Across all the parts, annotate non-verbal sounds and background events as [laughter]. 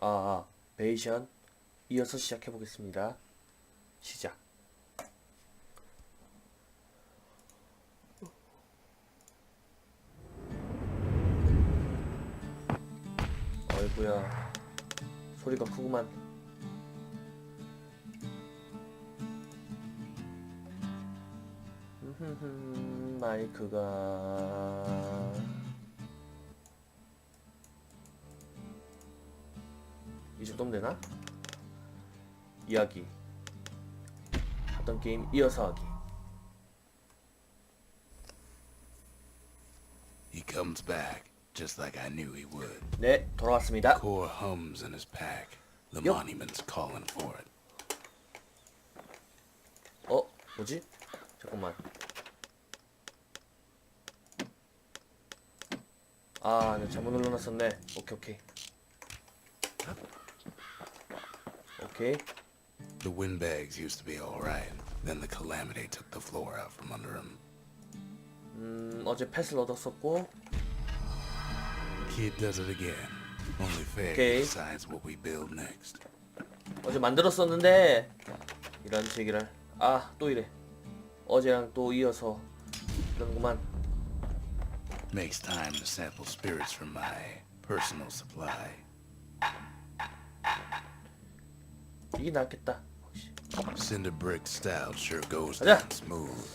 아, 아 베이션 이어서 시작해 보겠습니다. 시작. 어이구야 소리가 크구만. 마이크가 이 정도면 되나? 이야기 하던 게임 이어서 하기 He comes back, just like I knew he would. 네 돌아왔습니다 Core hums in his pack. The Yup. monument's calling for it. 어? 뭐지? 잠깐만 아, 네, 잘못 눌러놨었네. 오케이, 오케이. 오케이. The windbags used to be alright. Then the calamity took the floor out from under him. 음, 어제 펫을 얻었었고, Kid does it again. Only fair Okay. he decides what we build next. 어제 만들었었는데, 이런 제기를. 아, 또 이래. 어제랑 또 이어서, 그런구만. Makes time to sample spirits from my personal supply. 이게 낫겠다. Cinder brick stout sure goes down smooth,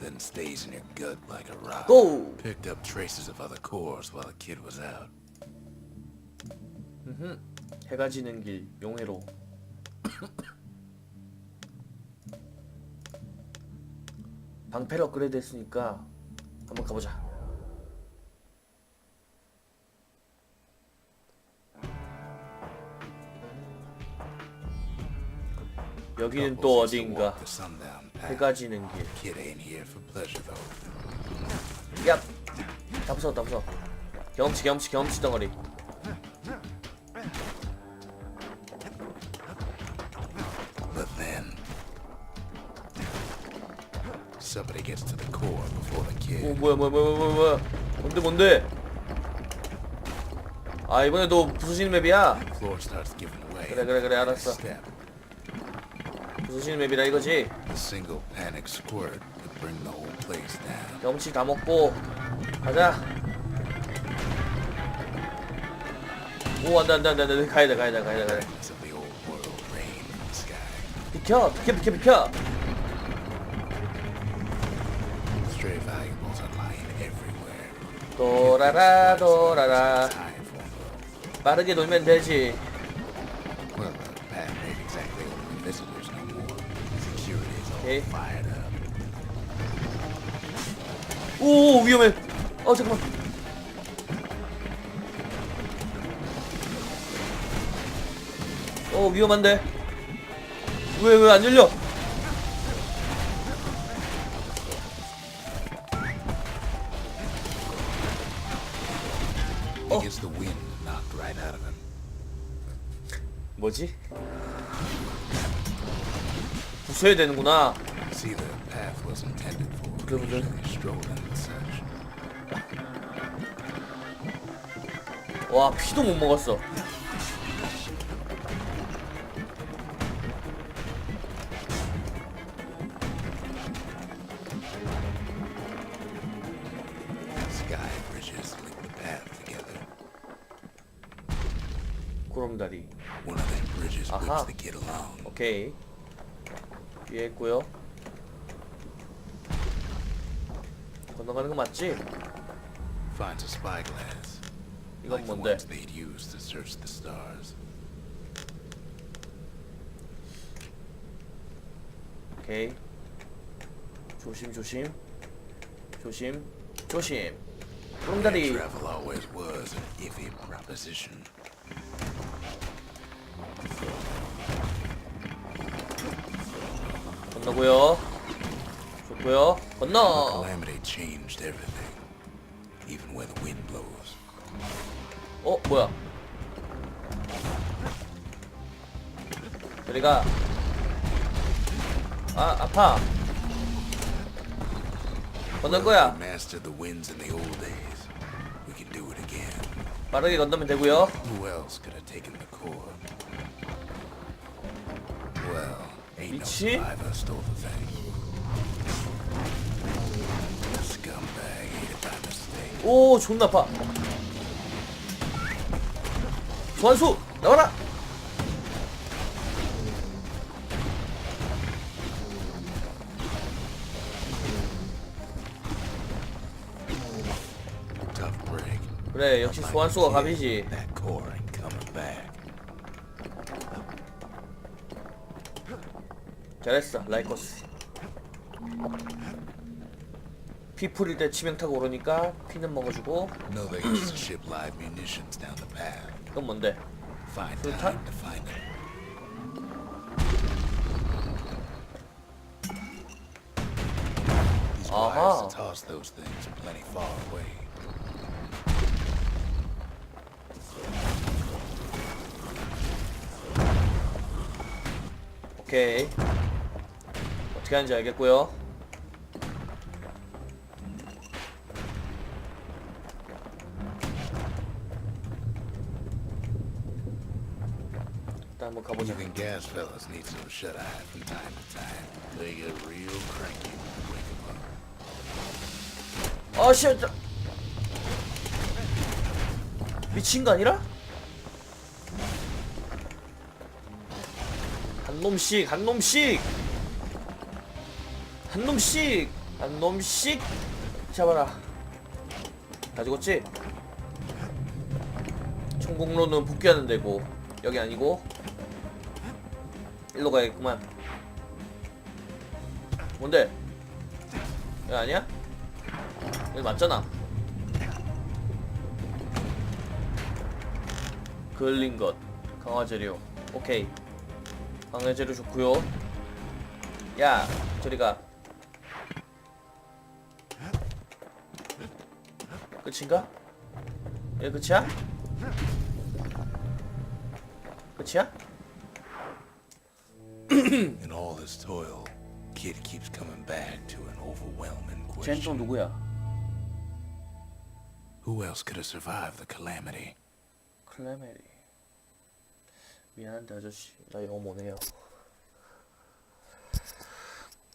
then stays in your gut like a rock. 고! Picked up traces of other cores while the kid was out. 해가 지는 길, 용해로. 방패를 업그레이드 했으니까, 한번 가보자. 여기는 또 어딘가. 해가 지는 길. 야! 다 부숴, 다 부숴. 경험치, 경험치, 경험치 덩어리. 오. 뭐야, 뭐야, 뭐야, 뭐야, 뭐야. 뭔데, 뭔데? 아, 이번에도 부수시는 맵이야? 그래, 그래, 그래, 알았어. 부수시는 맵이라 이거지? A single panic squirt would bring the whole place down. 경험치 다 먹고, 가자. 오, 안 돼, 안 돼, 안 돼, 안 돼. 가야 돼, 가야 돼, 가야 돼, 가야 돼. Fragments of the old world rain in the sky. 비켜, 비켜, 비켜, 비켜! Stray valuables are lying everywhere. 돌아라, 돌아라. Time formula. 빠르게 놀면 되지. Up. 오, 위험해. 어, 잠깐만. 어, 위험한데. 왜, 왜 안 열려? Oh. gets 부숴야 되는구나. Such. 와, 피도 못 먹었어. Kid along. 오케이. 위에 있고요. 건너가는 거 맞지? Finds a spyglass. 이건 Like the 뭔데? ones they'd use to search the stars. 오케이. 조심 조심. 조심 조심. 구름다리. Travel always was an iffy proposition. 건너고요. 좋고요. 건너. Calamity changed everything, even where the wind blows. 어 뭐야? 저리가. 아 아파. 건널 거야. We mastered the winds in the old days. We can do it again. 빠르게 건너면 되고요 Who else could have taken the core? Mistake. 오 존나 아파 소환수 나와라. 그래 역시 소환수가 갑이지 잘했어 라이코스 피 풀릴 때 치명타가 오르니까 피는 먹어주고 No, they used to ship live munitions down the path. 그건 뭔데 Find Good time time. to find them. These Uh-huh. wires to toss those things are plenty far away. 오케이 어떻게 하는지 알겠고요 일단 한번 가보자 Even gas fellas need some shut eye from time to time. They get real cranky when you wake 'em up. 아씨 저... 미친 거 아니라? 한 놈씩 한 놈씩 한 놈씩 한 놈씩 잡아라 다 죽었지? 총공로는 복귀하는 데고 여기 아니고 일로 가야겠구만 뭔데? 여기 아니야? 여기 맞잖아. 그을린 것, 강화 재료. 오케이. 강화 재료 좋고요. 야, 저리 가. 끝인가? 얘 끝이야? 끝이야? In all this toil, kid keeps coming back to an overwhelming 쟨또 question. 누구야? Who else could have survived the calamity? 클레메리. 미안한데 아저씨, 나 영어 못해요.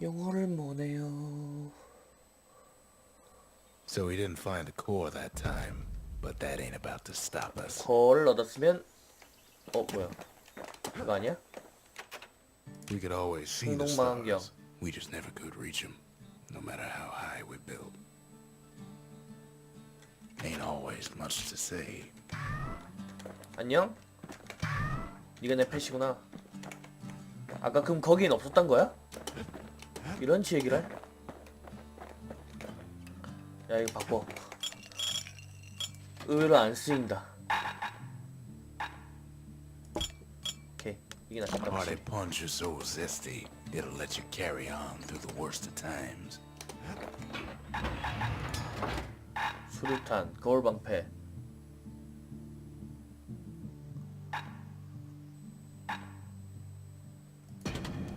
영어를 못해요. So we didn't find the core that time, but that ain't about to stop us. 거를 얻었으면 어 뭐야? 그거 아니야? We could always see the stars. We just never could reach them, no matter how high we built. Ain't always much to say. 안녕? 네가 내 펫이구나. 아까 그럼 거긴 없었단 거야? 이런 지 얘기를? 할? 야 이거 바꿔. 의외로 안 쓰인다. 오케이 이게 낫겠다. Party punch is so zesty, it'll let you carry on through the worst of times. 수류탄, 거울 방패.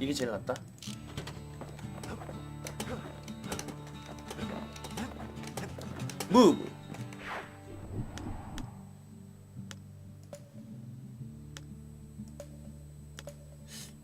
이게 제일 낫다. 무브.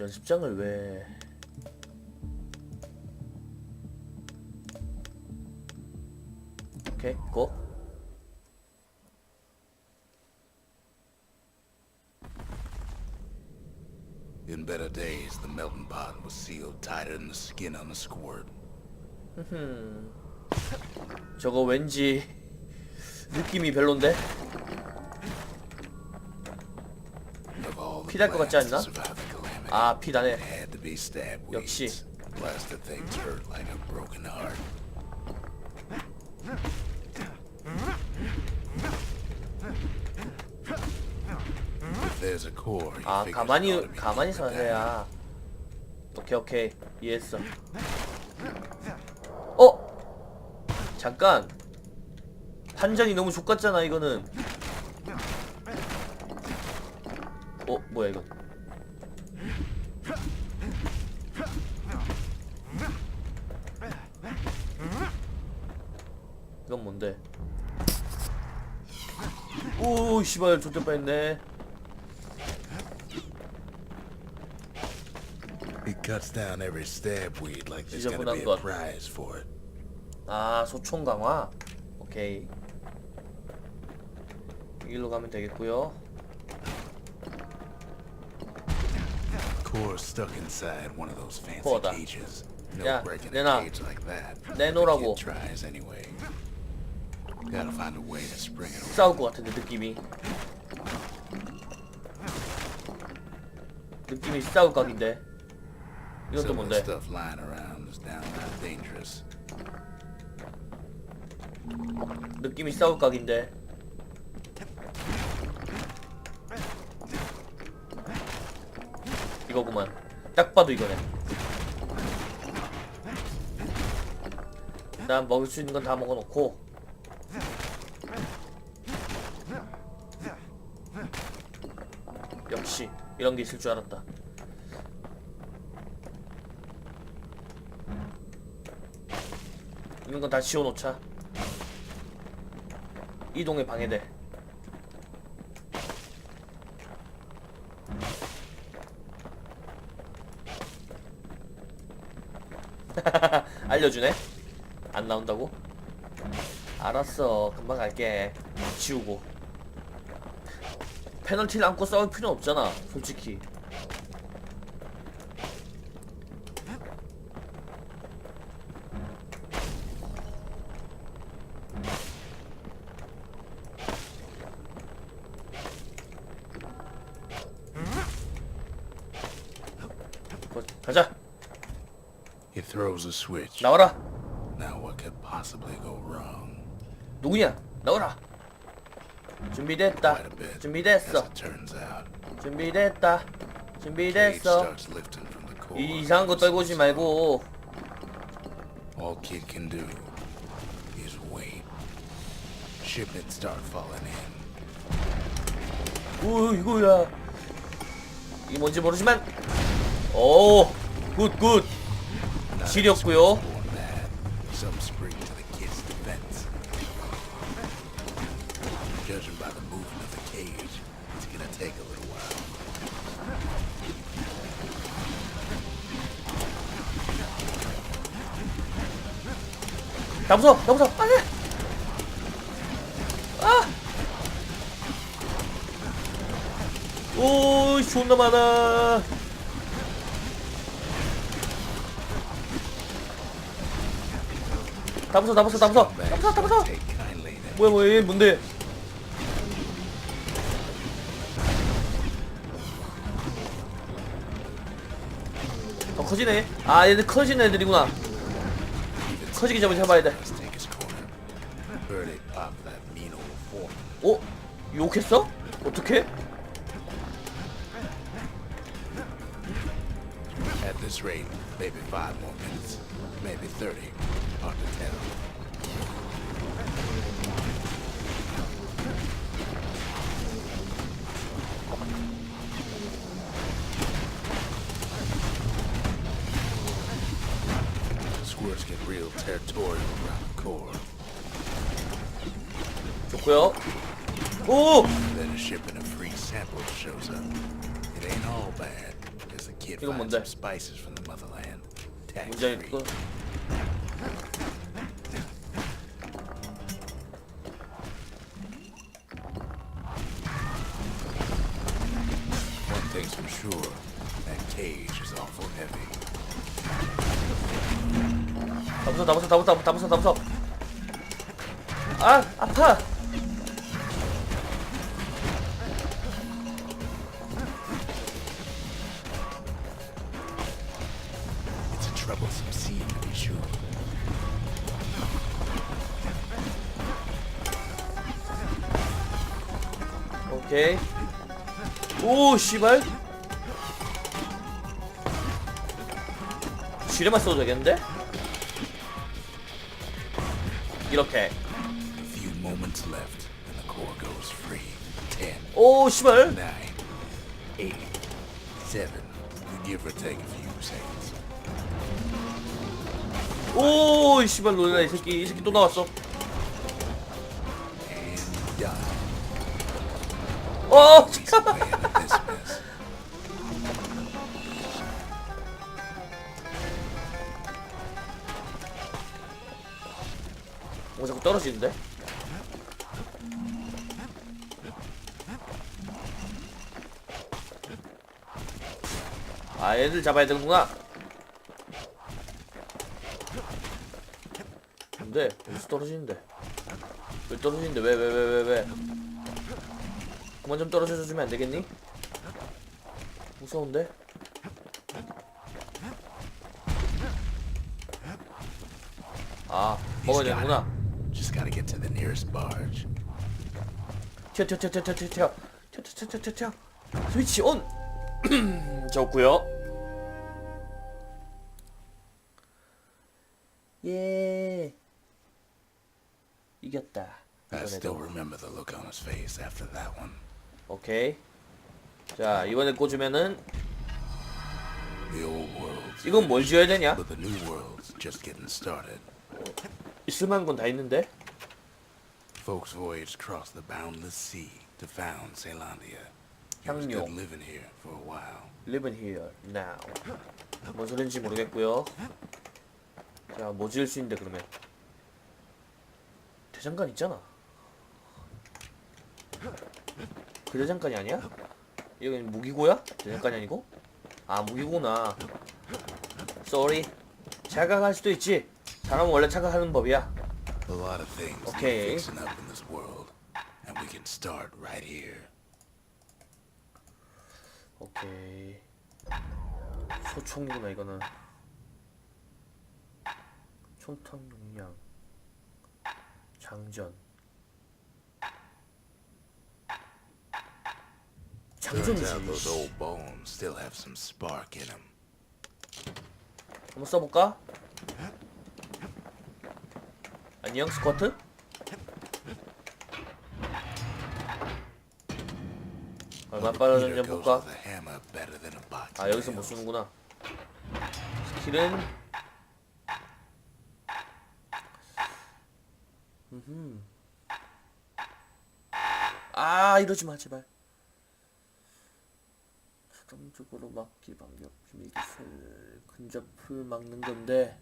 연습장을 왜 오케이 고 In better days, the melting pot was sealed tighter than the skin on a squirt. 저거 왠지 느낌이 별론데 the 피날 것 같지 않나? 아 피 나네 역시. 아 가만히 가만히. 서세야 오케이 오케이 이해했어 어 잠깐 판정이 너무 족같잖아 이거는 어 뭐야 이건 이건 뭔데 오 씨발 좋될 뻔했네 He cuts down every stab weed like there's gonna be a 것. prize for it. 아 소총 강화 오케이 여기로 가면 되겠고요 Core stuck inside one of those fancy Core 다. cages. No 야, breaking 내놔. a cage like that. 내놓으라고. Kid tries anyway. Gotta find a way to spring it open. 싸울 것 같은데 느낌이 느낌이 싸울 각인데 이건 또 Some of the 뭔데 stuff lying around is downright dangerous. 느낌이 싸울 각인데. 이거구만. 딱 봐도 이거네. 난 먹을 수 있는 건 다 먹어놓고. 역시 이런 게 있을 줄 알았다. 있는 건 다 지워놓자 이동에 방해돼. [laughs] 알려주네? 안 나온다고? 알았어. 금방 갈게. 지우고. 페널티를 안고 싸울 필요 없잖아. 솔직히. 뭐, 가자. Throws a switch. 나와라. Now what could possibly go wrong? 누구냐? 나와라. 준비됐다. Quite a bit. As 준비됐어. it turns out, 준비됐다. Cage 준비됐어. starts lifting from the core. 이 이상한 거 떨고 오지 말고 All kid can do is wait. Shipments start falling in. 오 이거야 이게 뭔지 모르지만 오굿굿 지렸고요. while. 다 무서워 다 무서워 안돼 아오 존나 많아 다 무서워 다 무서워 다 무서워 다 무서워 다 to 뭐야 뭐야 얘 뭔데 더 커지네 아 얘들 커지는 애들이구나 커지기 전에 잡아야 돼. 어? 욕했어? 어떻게? At this rate, maybe five more minutes, maybe 30. hard to tell. Squirts get real territorial around the core. Well, oh! Then a ship and a free sample shows up. It ain't all bad, because the kid finds some spices from the motherland. Tax free. 다 무서워 다 무서워 다 무서워 아 아파. 오케이 오 씨발 지뢰만 써도 되겠는데? you look at. A few moments left, and the core goes free. Ten. Oh, shmer. Nine. Eight. Seven. Give or take a few seconds. Oh, shmer, look at this guy. This guy's And done. Oh, 어 자꾸 떨어지는데? 아 얘들 잡아야 되는구나. 근데 어디서 떨어지는데. 왜 떨어지는데? 왜 왜 왜 왜왜? 그만 좀 떨어져 주면 안 되겠니? 무서운데? 아 먹어야 되는구나 get to the nearest barge. 튀어 튀어 튀어 튀어 튀어 튀어 튀어 튀어 튀어 튀어 튀어 스위치 온 좋고요 예 이겼다 I still remember the look on his face after that one. 오케이 자 이번에 꽂으면은 The old world's 이건 뭘 지어야 되냐 but the new world's just getting started. 있을만한 건 다 있는데 Folks voyaged across the boundless sea to found. It was 향료. good living here for a while. Living here now 뭔 소린지 모르겠고요 자 뭐 지을 수 있는데 그러면 대장간 있잖아 그 대장간이 아니야? 이건 무기고야? 대장간이 아니고? 아 무기고나 쏘리 착각할 수도 있지 사람은 원래 착각하는 법이야 A lot of things need Okay. fixing up in this world, and we can start right here. 오케이 소총이구나 이거는 총탄 용량 장전 Turns out those 장전지 old bones still have some spark in them. 한번 써볼까? 안녕 스쿼트? 얼마 빠르는지 한번 볼까? 아 여기서 못. 쓰는구나 스킬은. 아 이러지 마 제발 수동적으로 막기 반격 비밀 기술 근접을 막는 건데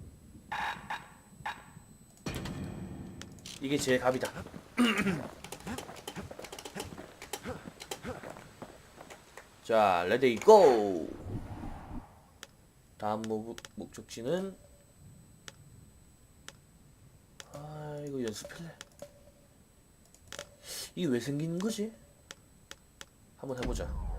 이게 제일 갑이다. [clears throat] 자 레디 고! 다음 목, 목적지는 아 이거 연습할래. 이게 왜 생기는 거지? 한번 해보자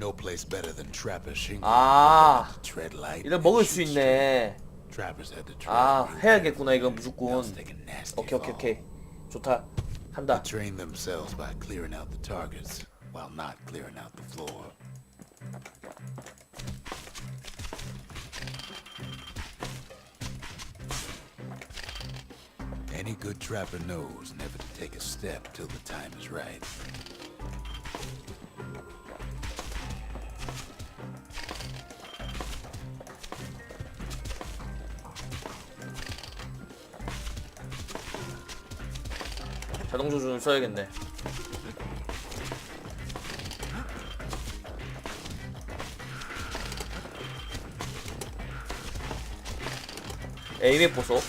No place better than Trapper Shingle. 아 To tread light. 이걸 and 먹을 수 shoot straight. 있네 Trappers had to tread 아 real 해야겠구나 이건 carefully, 무조건 else they can nasty 오케이 오케이 fall. 오케이 좋다 한다 Train themselves by clearing out the targets while not clearing out the floor. Any good trapper knows never to take a step till the time is right. 자동 조준 을 써야겠네. 에임의 보소.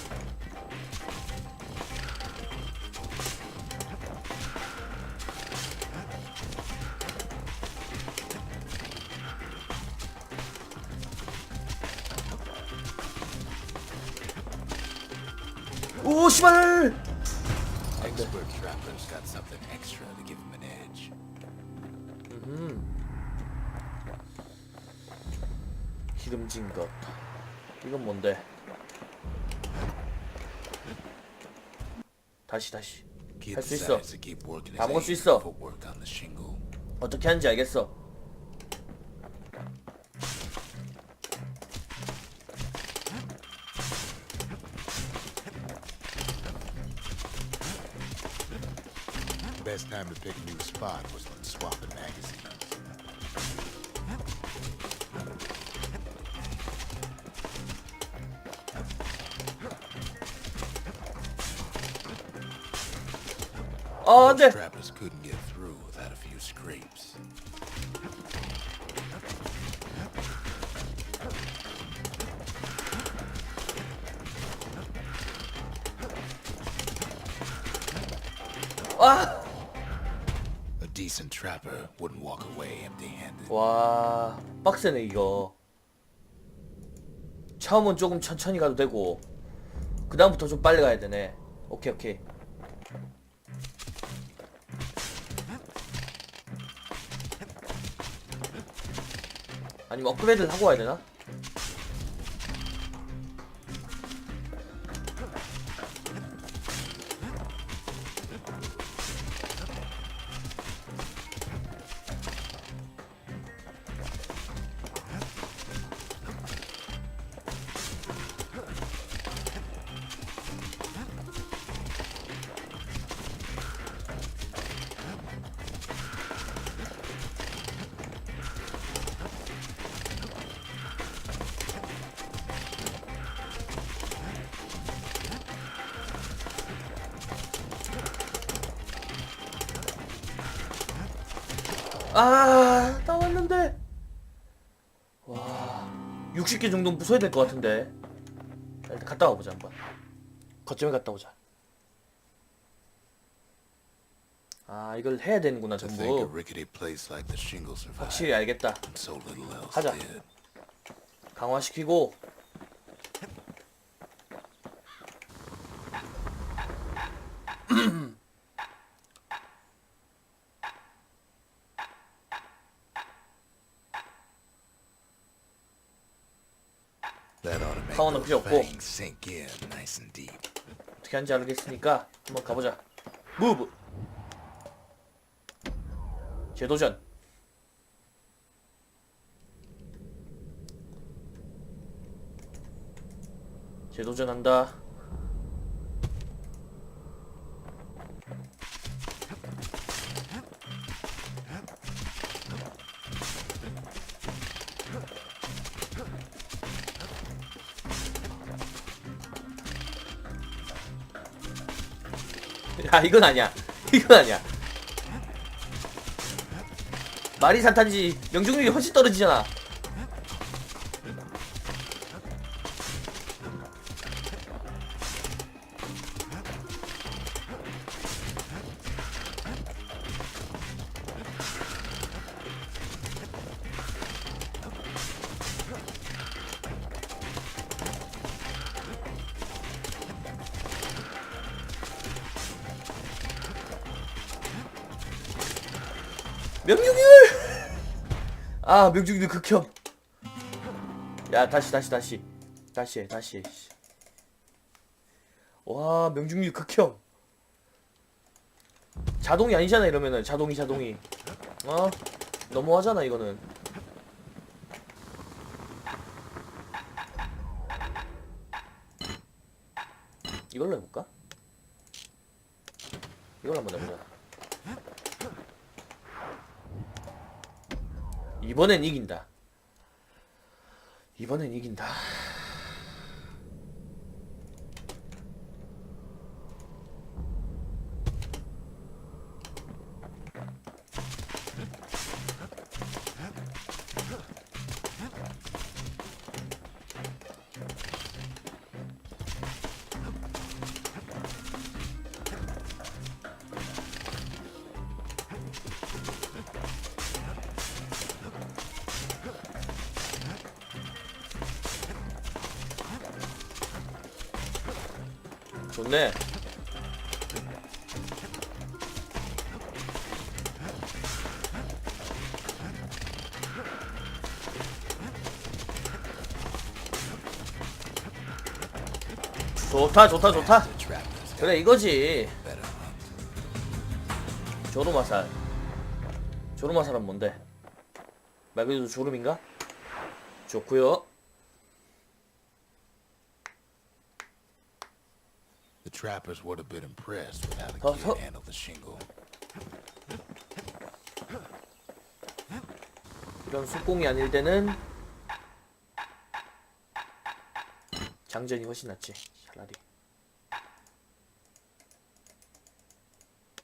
오 씨발 Expert trappers got something extra to give them an edge. 기름진 것 이건 뭔데 다시 다시 Kid 할수 있어 decides to keep working 다 his 먹을 수 있어. footwork on the shingle. 어떻게 하는지 알겠어 big new spot was when swapping magazines. Oh. Trapper wouldn't walk away empty-handed. 와 빡세네 이거 처음은 조금 천천히 가도 되고 그 다음부터 좀 빨리 가야 되네 오케이 오케이 아니면 업그레이드를 하고 와야 되나? 60개 정도는 부숴야 될 것 같은데 자, 일단 갔다 와보자 한번 거점에 갔다 오자 아 이걸 해야 되는구나 To think a 전부 rickety place like the shingle survived 확실히 알겠다 and so little else 하자. did. 강화시키고 That ought to make 파워는 those 필요 없고. fangs sink in nice and deep. 어떻게 하는지 알겠으니까 한번 가보자 무브 재도전 재도전한다 야 이건 아니야. 이건 아니야. 마리 산탄지 명중률이 훨씬 떨어지잖아 아 명중률 극혐. 야 다시 다시 다시. 다시 해 다시 해 씨. 와 명중률 극혐. 자동이 아니잖아 이러면은. 자동이 자동이. 어? 너무하잖아 이거는. 이걸로 해볼까? 이걸로 한번 해보자 이번엔 이긴다. 이번엔 이긴다. 좋네. 좋다 좋다 좋다. 그래 이거지. 조르마살. 조르마살은 뭔데? 말 그대로 조름인가? 좋구요. Trappers would have been impressed with how the kid huh. handled the shingle. 이런 속공이 아닐 때는 장전이 훨씬 낫지 차라리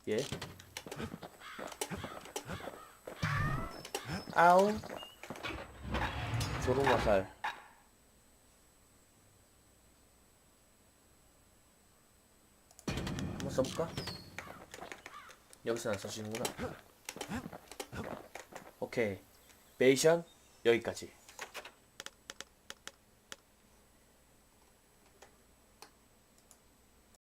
예. 아우. 조롱 화살. 한번 써볼까? 여기서 안 써지는구나. 오케이. 베이션 여기까지.